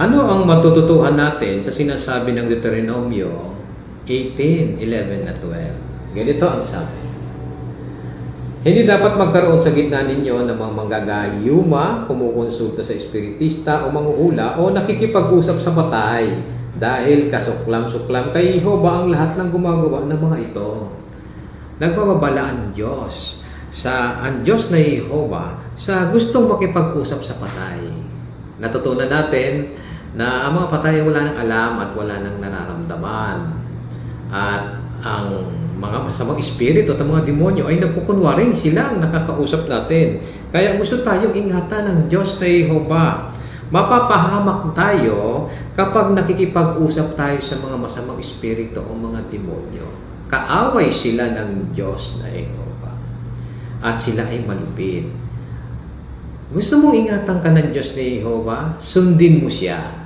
Ano ang matututuhan natin sa sinasabi ng Deuteronomio 18, 11 at 12? Ganito ang sabi. Hindi dapat magkaroon sa gitna ninyo ng mga manggagayuma, kumukonsulta sa espiritista o manghuhula o nakikipag-usap sa patay dahil kasuklam-suklam kay Jehovah ang lahat ng gumagawa ng mga ito. Nagpapabala ang Diyos sa ang Diyos na Jehovah sa gustong makipag-usap sa patay. Natutunan natin na ang mga patay ay wala nang alam at wala nang nararamdaman. At ang mga masamang espiritu at ang mga demonyo ay nagkukunwaring sila ang nakakausap natin. Kaya gusto tayong ingatan ng Diyos na Jehovah. Mapapahamak tayo kapag nakikipag-usap tayo sa mga masamang espiritu o mga demonyo. Kaaway sila ng Diyos na Jehovah. At sila ay malupit. Gusto mong ingatan ka ng Diyos ni Jehovah? Sundin mo siya